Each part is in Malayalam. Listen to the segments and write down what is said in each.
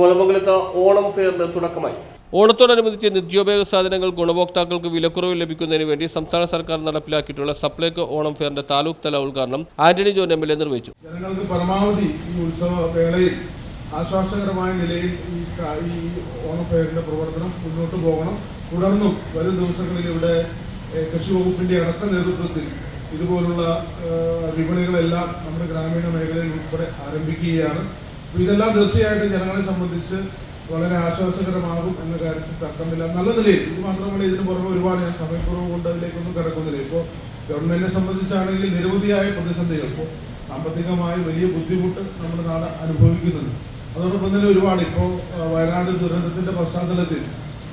കോലമംഗലത്ത് ഓണം ഫെയറിന് തുടക്കമായി. ഓണത്തോടനുബന്ധിച്ച് നിത്യോപയോഗ സാധനങ്ങൾ ഗുണഭോക്താക്കൾക്ക് വിലക്കുറവ് ലഭിക്കുന്നതിന് വേണ്ടി സംസ്ഥാന സർക്കാർ നടപ്പിലാക്കിയിട്ടുള്ള സപ്ലൈകോ ഓണം ഫെയറിന്റെ താലൂക്ക് തല ഉദ്ഘാടനം Antony John M L A നിർവഹിച്ചു. ജനങ്ങൾക്ക് പരമാവധി ഈ ഉത്സവ വേളയിൽ ആശ്വാസകരമായ നിലയിൽ ഈ ഓണം ഫെയറിന്റെ പ്രവർത്തനം മുന്നോട്ട് പോകണം. തുടർന്നും വരും ദിവസങ്ങളിൽ ഇവിടെ കൃഷി വകുപ്പിന്റെ അടക്ക നേതൃത്വത്തിൽ ഇതുപോലുള്ള വിപണികളെല്ലാം നമ്മുടെ ഗ്രാമീണ മേഖലയിൽ ഉൾപ്പെടെ ആരംഭിക്കുകയാണ്. ഇതെല്ലാം തീർച്ചയായിട്ടും ജനങ്ങളെ സംബന്ധിച്ച് വളരെ ആശ്വാസകരമാകും എന്ന കാര്യത്തിൽ തർക്കമില്ല. നല്ല നിലയിൽ ഇത് മാത്രമല്ല ഇതിന് പുറമെ ഒരുപാട് ഞാൻ സമയക്കുറവ് കൊണ്ട് അതിലേക്കൊന്നും കിടക്കുന്നില്ല. ഇപ്പോൾ ഗവൺമെന്റിനെ സംബന്ധിച്ചാണെങ്കിൽ നിരവധിയായ പ്രതിസന്ധികൾ ഇപ്പോൾ സാമ്പത്തികമായി വലിയ ബുദ്ധിമുട്ട് നമ്മുടെ നാട് അനുഭവിക്കുന്നുണ്ട്. അതോടൊപ്പം തന്നെ ഒരുപാട് ഇപ്പോൾ വയനാട് ദുരന്തത്തിന്റെ പശ്ചാത്തലത്തിൽ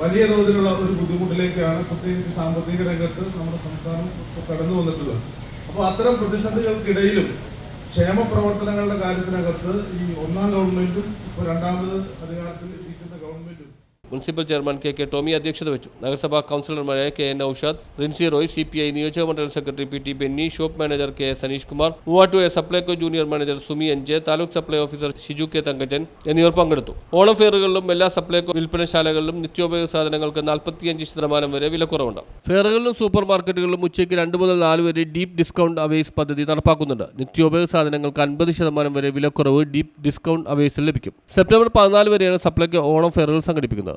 വലിയ തോതിലുള്ള ഒരു ബുദ്ധിമുട്ടിലേക്കാണ് പ്രത്യേകിച്ച് സാമ്പത്തിക രംഗത്ത് നമ്മുടെ സംസ്ഥാനം കടന്നു വന്നിട്ടുള്ളത് അപ്പോൾ അത്തരം പ്രതിസന്ധികൾക്കിടയിലും ക്ഷേമ പ്രവർത്തനങ്ങളുടെ കാര്യത്തിനകത്ത് ഈ ഒന്നാം ഗവൺമെന്റും ഇപ്പോൾ രണ്ടാമത് അധികാരത്തിൽ municipal chairman K K Tomy അധ്യക്ഷത വെച്ചു. നഗരസഭാ കൗൺസിലർമാരായ K N Aushad Rincy Roy C P I നിയോജക മണ്ഡലം secretary P T Benny shop manager K S Saneesh Kumar Muvattupuzha Supplyco junior manager Sumi N taluk supply officer Shiju K Thankajan എന്നിവർ പങ്കെടുത്തു. ഓണം ഫെയറുകളിലും എല്ലാ സപ്ലൈകോ വിൽപ്പനശാലകളിലും നിത്യോപയോഗ സാധനങ്ങൾക്ക് നാൽപ്പത്തിയഞ്ച് ശതമാനം വരെ വിലക്കുറവുണ്ട് ഫെയറുകളിലും സൂപ്പർ മാർക്കറ്റുകളിലും ഉച്ചയ്ക്ക് രണ്ട് മുതൽ നാല് വരെ ഡീപ് ഡിസ്കൗണ്ട് അവേസ് പദ്ധതി നടപ്പാക്കുന്നുണ്ട്. നിത്യോപയോഗ സാധനങ്ങൾക്ക് അൻപത് ശതമാനം വരെ വിലക്കുറവ് ഡീപ് ഡിസ്കൗണ്ട് അവേസിൽ ലഭിക്കും. സെപ്റ്റംബർ പതിനാല് വരെയാണ് സപ്ലൈകോ ഓണം ഫെയറുകൾ സംഘടിപ്പിക്കുന്നത്.